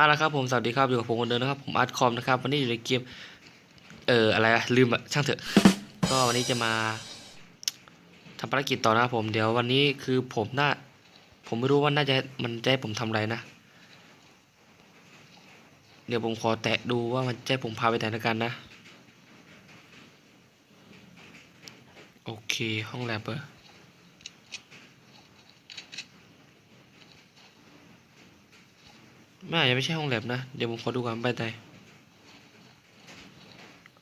เอาละครับผมสวัสดีครับอยู่กับผมคนเดิมนะครับผมอาร์ตคอมนะครับวันนี้อยู่ในเกมเอออะไรลืมอะช่างเถอะ ก็วันนี้จะมาทำภารกิจต่อนะครับผมเดี๋ยววันนี้คือผมน่าผมไม่รู้ว่าน่าจะมันจะให้ผมทำอะไรนะ เดี๋ยวผมขอแตะดูว่ามันจะให้ผมพาไปไหนแล้วกันนะโอเคห้องแลบเบอร์ ไม่อาจจะไม่ใช่ห้องแลบนะ เดี๋ยวผมขอดูก่อนไปไหน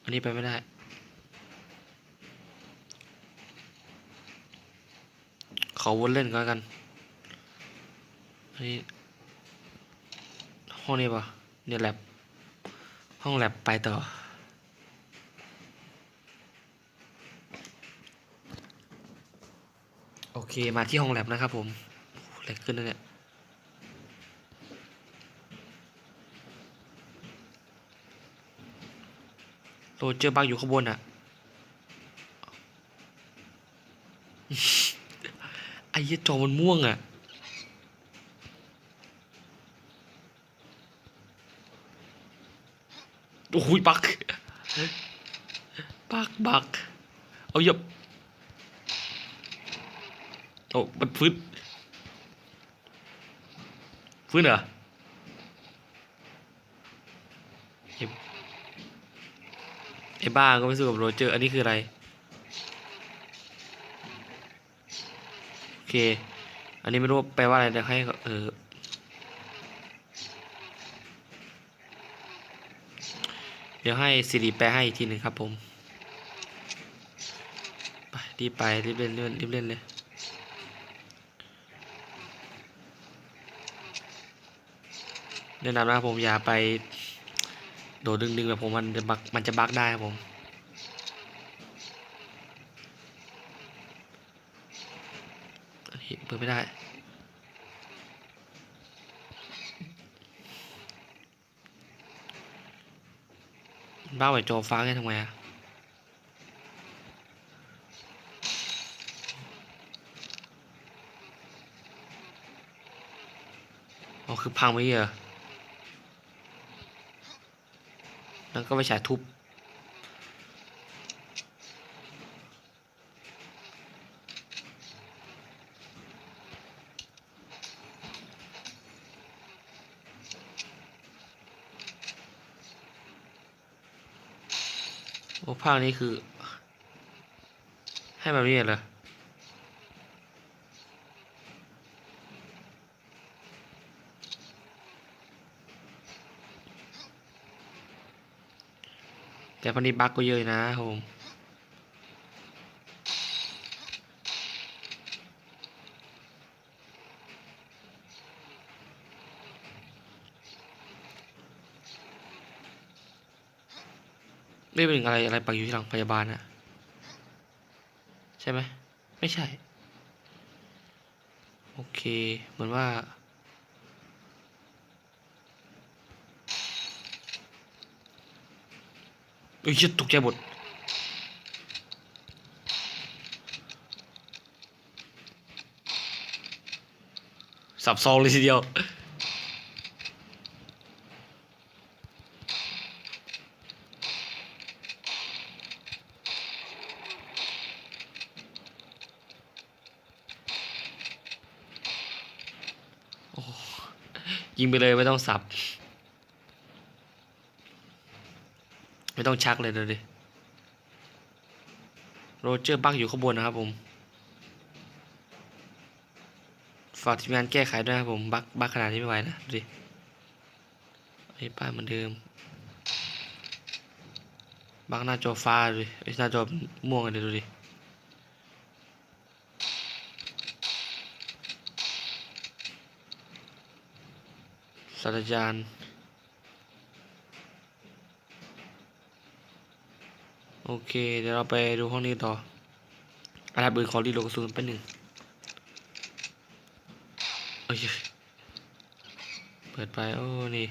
อันนี้ไปไม่ได้ ขอวนเล่นก็แล้วกัน อันนี้ ห้องนี้ปะเนี่ยแลบห้องแลบไปต่อโอเค มาที่ห้องแลบนะครับผมอ้โหแลกขึ้นแล้วเนี่ย โรเจอร์บักอยู่ข้างบนอะไอ้เหี้ยจอมันม่วงอะโอ้ยบักบักบักเอาหยับโอ้มันฟื้นฟื้นเหรอ ไอ้บ้าก็ไม่สู้กับโรเจอร์ อันนี้คืออะไร โอเค อันนี้ไม่รู้แปลว่าอะไรเดี๋ยวให้เออเดี๋ยวให้สิริแปลให้อีกทีหนึ่งครับผมไปรีบไปรีบเล่นรีบเล่นรีบเล่นเลยแนะนำนะครับผมอย่าไป โดดดึงๆแบบผมมันจะบักมันจะบักได้ครับผมอันนี้เปิดไม่ได้บ้าไหวโจฟ้าไงทำไงอะอ๋อคือพังไปเหรอ แล้วก็ไปฉายทุบ โอ้ภาคนี้คือ ให้แบบนี้เหรอ แต่พันนี้บั๊กก็เยอะนะครับผมไม่เป็นอะไรอะไรปักอยู่ที่หลังพยาบาลอะใช่ไหมไม่ใช่ โอเค เหมือนว่า เอ้ยชิดตกใจหมดสับซองเลยทีเดียวยิงไปเลยไม่ต้องสับ ไม่ต้องชักเลยเดี๋ยวดิโรเจอร์บักอยู่ข้างบนนะครับผมฝากทีมงานแก้ไขด้วยนะครับผมบักบักขนาดนี้ไม่ไหวนะดูดิไอ้ป้ายเหมือนเดิม บักหน้าจอฟ้าดูดิไอ้หน้าจอม่วงเลยดูดิศาสตราจารย์ โอเค เดี๋ยวเราไปดูห้องนี้ต่ออาราบืนขอรีโหลดกระสุนไปหนึ่งโอ้ยเปิดไปโอ้นี่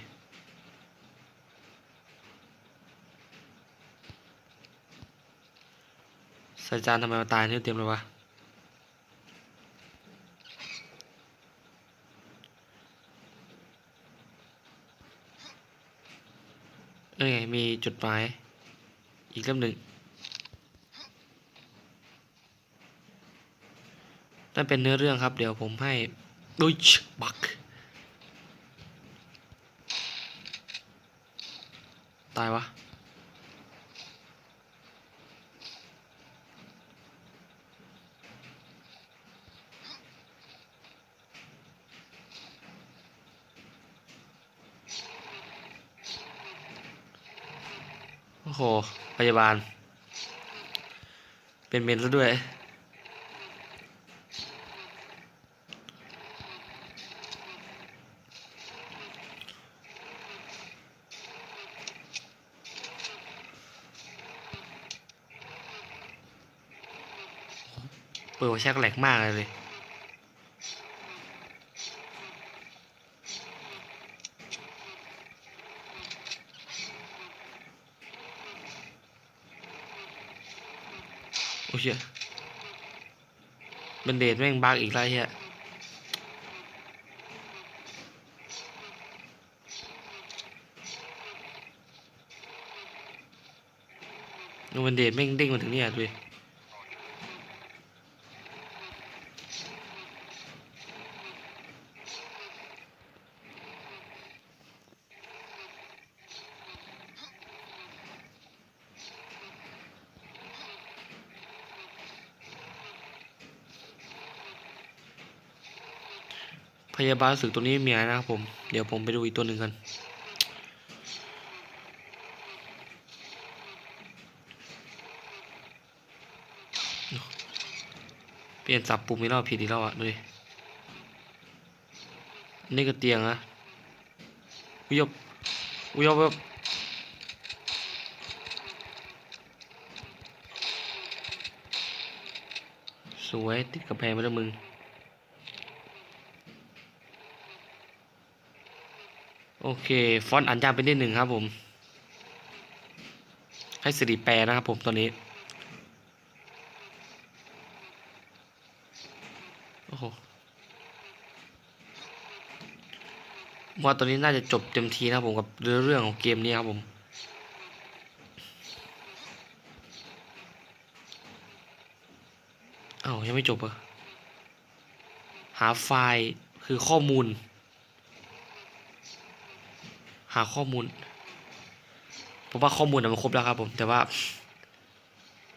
ศาสตราจารย์ทำไมมาตายเนี่ยเต็มเลยวะนั่นไงมีจุดหมาย อีกเล่มหนึ่งนั่นเป็นเนื้อเรื่องครับ เดี๋ยวผมให้ดุชบักตายวะ โอ้โหพยาบาล เป็นเมนซะด้วยเปิดแชกแหลกมากเลย เชี่ยบันเดดแม่งบักอีกแล้วเฮียบันเดดแม่งเด้งมาถึงเนี่ยดูดิ พยาบาลสึกตัวนี้มีอะไรนะครับผม เดี๋ยวผมไปดูอีกตัวหนึ่งกัน เปลี่ยนสับปุ่มอีกรอบผิดอีกแล้วอะดูดิอันนี่ก็เตียงนะวิยบวิยบวิยบสวยติดกระแพงไปแล้วมึง โอเค ฟอนต์อ่านยากไปนิดหนึ่งครับผม ให้สิริแปลนะครับผมตอนนี้โอ้โหว่าตอนนี้น่าจะจบเต็มทีนะผมกับเรื่องของเกมนี้ครับผมอ้าวยังไม่จบอะหาไฟล์คือข้อมูล หาข้อมูล ผมว่าข้อมูลมันครบแล้วครับผม แต่ว่า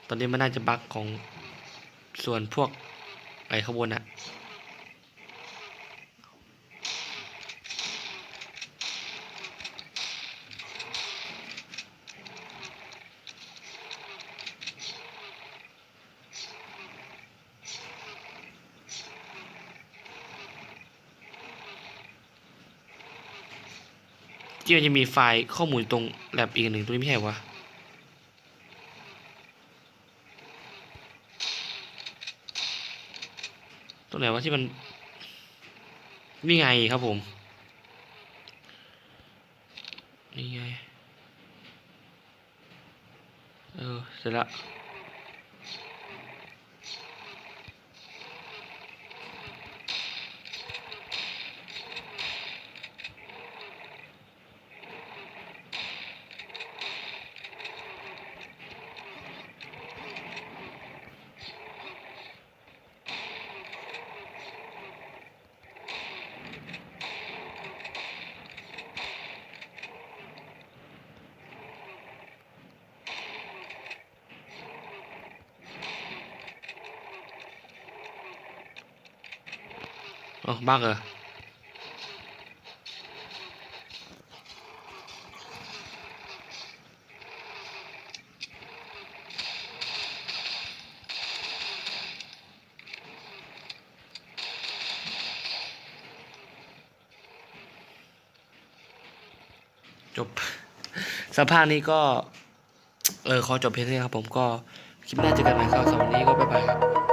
ตอนนี้มันน่าจะบั๊กของส่วนพวกไอ้ข้างบนอะ ที่มันจะมีไฟล์ข้อมูลตรงแลบอีกหนึ่งตรงนี้ไม่ใช่เหรอวะตรงไหนวะที่มันนี่ไงครับผม นี่ไง เออ เสร็จละ อ๋อบ้างเหรอจบสภาพนี้ก็ เออขอจบเพียงเท่านี้ครับผมก็คลิปหน้าเจอกันใหม่ครับสำหรับวันนี้ก็บ๊ายบายครับ